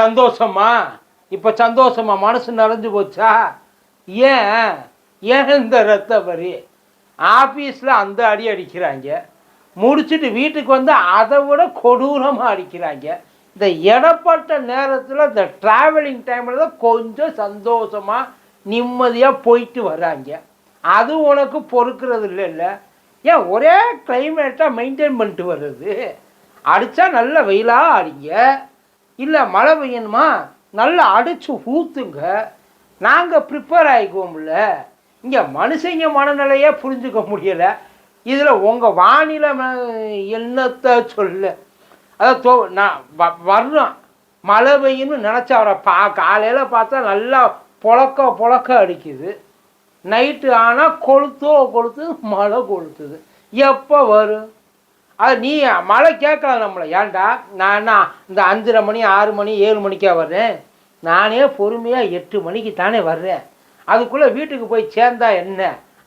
சந்தோஷமா? இப்போ சந்தோஷமா மனசு நிறைஞ்சு போச்சா? ஏன்? ஏன் இந்த ரத்த வரி ஆஃபீஸில் அந்த அடி அடிக்கிறாங்க. முடிச்சுட்டு வீட்டுக்கு வந்து அதை விட கொடூரமாக அடிக்கிறாங்க. இந்த இடப்பட்ட நேரத்தில் இந்த ட்ராவலிங் டைமில் தான் கொஞ்சம் சந்தோஷமாக நிம்மதியாக போயிட்டு வர்றாங்க அது உனக்கு பொறுக்கிறது இல்லைல்ல ஏன்? ஒரே கிளைமேட்டாக மெயின்டைன் பண்ணிட்டு வர்றது. அடித்தா நல்ல வெயிலாக அடிங்க. இல்லை மழை பெய்யணுமா? நல்லா அடித்து ஊற்றுங்க நாங்கள் ப்ரிப்பேர் ஆகிக்குவோம்ல இங்கே மனுஷங்க மனநிலையே புரிஞ்சுக்க முடியலை. இதில் உங்கள் வானிலை என்னத்தை சொல்ல? அதான் தோ நான் வ- வர்றோம். மழை பெய்யணும்னு நினச்சா அவரை பா காலையில் பார்த்தா நல்லா புழக்க புழக்க அடிக்குது. நைட்டு ஆனால் கொளுத்தோ கொளுத்து மழை கொளுத்துது. எப்போ வரும்? அது நீ மழை கேட்கலாம் நம்மளை. ஏன்டா? நான் என்ன இந்த அஞ்சரை மணி ஆறு மணி ஏழு மணிக்கா வர்றேன்? நானே பொறுமையாக எட்டு மணிக்கு தானே வர்றேன். அதுக்குள்ளே வீட்டுக்கு போய் சேர்ந்தா என்ன?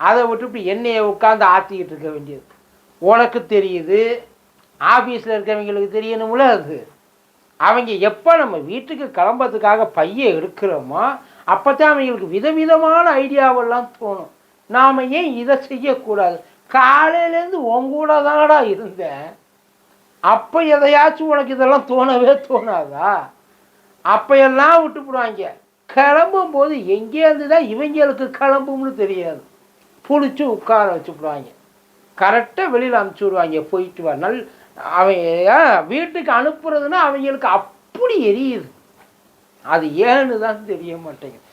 அதை விட்டுட்டு எண்ணெயை உட்காந்து ஆற்றிக்கிட்டு இருக்க வேண்டியது. உனக்கு தெரியுது. ஆஃபீஸில் இருக்கிறவங்களுக்கு தெரியணும்ல அது. அவங்க எப்போ நம்ம வீட்டுக்கு கிளம்புறதுக்காக பையை எடுக்கிறோமோ அப்போ தான் அவங்களுக்கு விதவிதமான ஐடியாவெல்லாம் தோணும். நாம் ஏன் இதை செய்யக்கூடாது? காலையிலேருந்து உன் கூட தானடா இருந்தேன். அப்போ எதையாச்சும் உனக்கு இதெல்லாம் தோணவே தோணாதா? அப்போ எல்லாம் விட்டுப்புடுவாங்க கிளம்பும் போது எங்கேருந்து தான் இவங்களுக்கு கிளம்பும்னு தெரியாது. புளிச்சு உட்கார வச்சுப்புடுவாங்க கரெக்டாக வெளியில் அனுப்பிச்சி விடுவாங்க. போயிட்டு வா. நல் அவங்க வீட்டுக்கு அனுப்புறதுன்னா அவங்களுக்கு அப்படி எரியுது. அது ஏன்னு தான் தெரிய மாட்டேங்குது.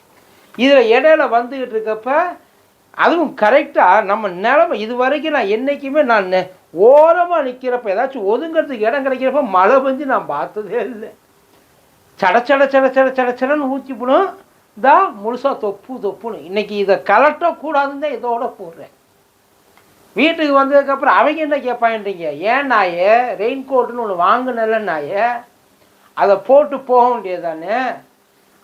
இதில் இடையில வந்துக்கிட்டு இருக்கப்போ அதுவும் கரெக்டாக நம்ம நிலமை இது வரைக்கும் நான் என்றைக்குமே நான் ஓரமாக நிற்கிறப்ப ஏதாச்சும் ஒதுங்கிறதுக்கு இடம் கிடைக்கிறப்ப மழை பெஞ்சு நான் பார்த்ததே இல்லை. சட சட சட சட சட சடன்னு ஊற்றி போடும் தான் முழுசாக தொப்பு தொப்புன்னு. இன்றைக்கி இதை கலட்டக்கூடாதுன்னு தான் இதோட போடுறேன். வீட்டுக்கு வந்ததுக்கப்புறம் அவங்க என்ன கேட்பான்றீங்க ஏன் நாயே ரெயின் கோட்டுன்னு ஒன்று வாங்கினல நாயே அதை போட்டு போக வேண்டியதானே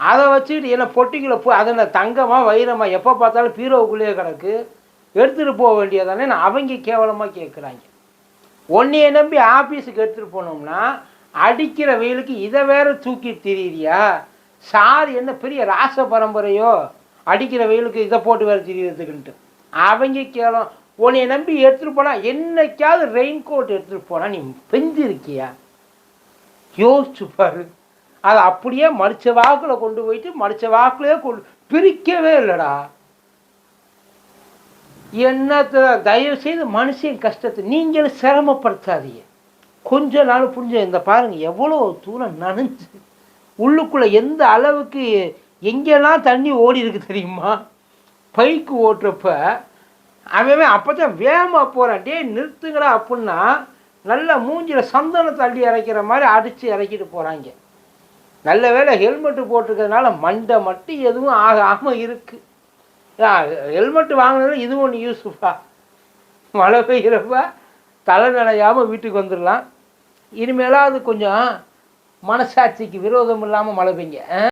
அதை வச்சுக்கிட்டு என்ன பொட்டிக்குள்ளே போய் அதை நான் தங்கமாக வைரமாக எப்போ பார்த்தாலும் பீரோவுக்குள்ளேயே கிடக்கு. எடுத்துகிட்டு போக வேண்டியதானே? நான் அவங்க கேவலமாக கேட்குறாங்க உன்னைய நம்பி ஆஃபீஸுக்கு எடுத்துகிட்டு போனோம்னா அடிக்கிற வெயிலுக்கு இதை வேற தூக்கி திரியிறியா? சார் என்ன பெரிய ராச பரம்பரையோ? அடிக்கிற வெயிலுக்கு இதை போட்டு வேற திரியறதுக்குன்ட்டு. அவங்க கேளம் உன்னைய நம்பி எடுத்துகிட்டு போனால் என்னைக்காவது ரெயின் கோட் எடுத்துகிட்டு போனால் நீ பெஞ்சிருக்கியா யோசிச்சு பாரு. அதை அப்படியே மடித்த வாக்கில் கொண்டு போயிட்டு மடித்த வாக்குலயே கொண்டு பிரிக்கவே இல்லைடா. என்னத்தை தயவு செய்து மனுஷன் கஷ்டத்தை நீங்களும் சிரமப்படுத்தாதீங்க. கொஞ்ச நாள் புரிஞ்ச இந்த பாருங்கள் எவ்வளோ தூரம் நனைஞ்சு உள்ளுக்குள்ளே எந்த அளவுக்கு எங்கெல்லாம் தண்ணி ஓடி இருக்கு தெரியுமா? பைக்கு ஓட்டுறப்ப அவன் அப்போ தான் வேகமாக போகிறான் டே நிறுத்துங்கடா அப்படின்னா நல்லா மூஞ்சில் சந்தனம் தள்ளி இறக்கிற மாதிரி அடித்து இறக்கிட்டு போகிறாங்க நல்ல வேளை ஹெல்மெட்டு போட்டிருக்கிறதுனால மண்டை மட்டும் எதுவும் ஆகாமல் இருக்குது ஹெல்மெட் வாங்கினதுல இது ஒன்று யூஸ்ஃபா மழை பெய்கிறப்ப தலை நனையாமல் வீட்டுக்கு வந்துடலாம். இனிமேலாவது கொஞ்சம் மனசாட்சிக்கு விரோதம் இல்லாமல் மழை பெய்ங்க